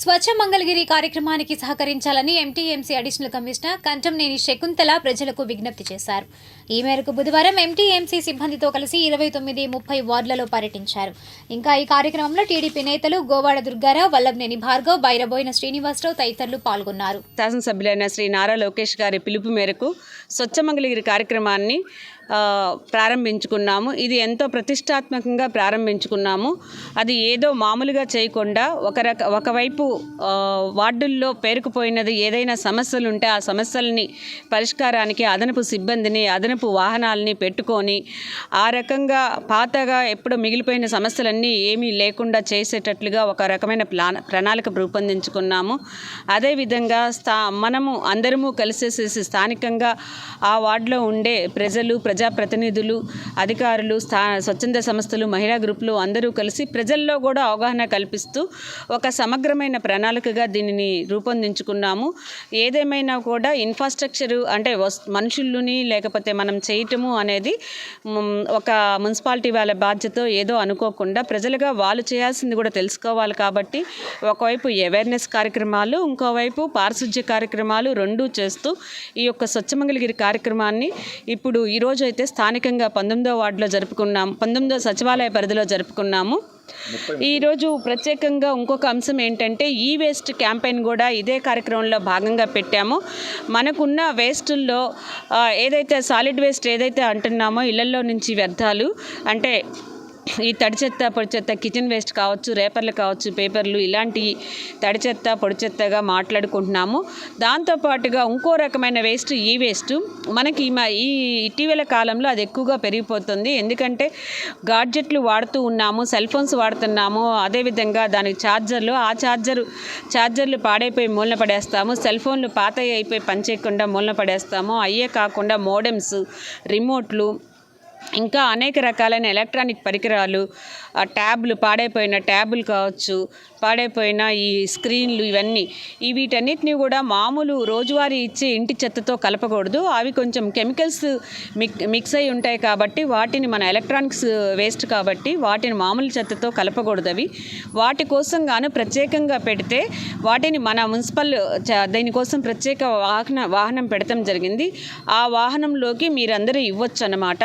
స్వచ్ఛ మంగళగిరి కార్యక్రమానికి సహకరించాలని MTMC additional commissioner Kantamneni Shakuntala ప్రజలకు విజ్ఞప్తి చేశారు. ఈ మేరకు బుధవారం ఎంటీఎంసీ సిబ్బందితో కలిసి ఇరవై తొమ్మిది ముప్పై వార్డులలో పర్యటించారు. ఇంకా ఈ కార్యక్రమంలో టీడీపీ నేతలు గోవాడ దుర్గారావు వల్లభనేని భార్గవ్ బైరబోయిన శ్రీనివాసరావు తదితరులు పాల్గొన్నారు. శాసనసభ్యులైన శ్రీ నారా లోకేష్ గారి పిలుపు మేరకు స్వచ్ఛ మంగళగిరి కార్యక్రమాన్ని ప్రారంభించుకున్నాము. ఇది ఎంతో ప్రతిష్టాత్మకంగా ప్రారంభించుకున్నాము. అది ఏదో మామూలుగా చేయకుండా ఒక రక ఒకవైపు వార్డుల్లో పేరుకుపోయినది ఏదైనా సమస్యలు ఉంటే ఆ సమస్యల్ని పరిష్కారానికి అదనపు సిబ్బందిని అదనపు వాహనాలని పెట్టుకొని ఆ రకంగా పాతగా ఎప్పుడో మిగిలిపోయిన సమస్యలన్నీ ఏమీ లేకుండా చేసేటట్లుగా ఒక రకమైన ప్లాన్ ప్రణాళిక రూపొందించుకున్నాము. అదేవిధంగా స్థా మనము అందరము కలిసేసేసి స్థానికంగా ఆ వార్డులో ఉండే ప్రజలు ప్రజాప్రతినిధులు అధికారులు స్థా స్వచ్ఛంద సంస్థలు మహిళా గ్రూపులు అందరూ కలిసి ప్రజల్లో కూడా అవగాహన కల్పిస్తూ ఒక సమగ్రమైన ప్రణాళికగా దీనిని రూపొందించుకున్నాము. ఏదేమైనా కూడా ఇన్ఫ్రాస్ట్రక్చర్ అంటే మనుషుల్ని లేకపోతే మనం చేయటము అనేది ఒక మున్సిపాలిటీ వాళ్ళ బాధ్యత ఏదో అనుకోకుండా ప్రజలుగా వాళ్ళు చేయాల్సింది కూడా తెలుసుకోవాలి కాబట్టి ఒకవైపు అవేర్నెస్ కార్యక్రమాలు ఇంకోవైపు పారిశుధ్య కార్యక్రమాలు రెండూ చేస్తూ ఈ యొక్క స్వచ్ఛమంగళగిరి కార్యక్రమాన్ని ఇప్పుడు ఈరోజు అయితే స్థానికంగా పంతొమ్మిదో వార్డులో జరుపుకున్నాం పంతొమ్మిదో సచివాలయ పరిధిలో జరుపుకున్నాము. ఈరోజు ప్రత్యేకంగా ఇంకొక అంశం ఏంటంటే ఈ వేస్ట్ క్యాంపెయిన్ కూడా ఇదే కార్యక్రమంలో భాగంగా పెట్టాము. మనకున్న వేస్టుల్లో ఏదైతే సాలిడ్ వేస్ట్ ఏదైతే అంటున్నామో ఇళ్ళలో నుంచి వ్యర్థాలు అంటే ఈ తడి చెత్త పొడి చెత్త కిచెన్ వేస్ట్ కావచ్చు రేపర్లు కావచ్చు పేపర్లు ఇలాంటి తడి చెత్త పొడి చెత్తగా మాట్లాడుకుంటున్నాము. దాంతోపాటుగా ఇంకో రకమైన వేస్ట్ ఈ వేస్ట్ మనకి ఈ ఈ ఇటీవల కాలంలో అది ఎక్కువగా పెరిగిపోతుంది. ఎందుకంటే గాడ్జెట్లు వాడుతూ ఉన్నాము సెల్ ఫోన్స్ వాడుతున్నాము. అదేవిధంగా దానికి ఛార్జర్లు ఆ ఛార్జర్ ఛార్జర్లు పాడైపోయి మూలన పడేస్తాము. సెల్ ఫోన్లు పాత అయిపోయి పనిచేయకుండా మూలన పడేస్తాము. అయ్యే కాకుండా మోడెమ్స్ రిమోట్లు ఇంకా అనేక రకాలైన ఎలక్ట్రానిక్ పరికరాలు ఆ ట్యాబ్లు పాడైపోయిన ట్యాబులు కావచ్చు పాడైపోయిన ఈ స్క్రీన్లు ఇవన్నీ. ఈ వీటన్నిటిని కూడా మామూలు రోజువారీ ఇచ్చే ఇంటి చెత్తతో కలపకూడదు. అవి కొంచెం కెమికల్స్ మిక్ మిక్స్ అయి ఉంటాయి కాబట్టి వాటిని మన ఎలక్ట్రానిక్స్ వేస్ట్ కాబట్టి వాటిని మామూలు చెత్తతో కలపకూడదు అవి. వాటి కోసం గాను ప్రత్యేకంగా పెడితే వాటిని మన మున్సిపల్ దీనికోసం ప్రత్యేక వాహన వాహనం పెడతాం జరిగింది. ఆ వాహనంలోకి మీరందరూ ఇవ్వచ్చు అన్నమాట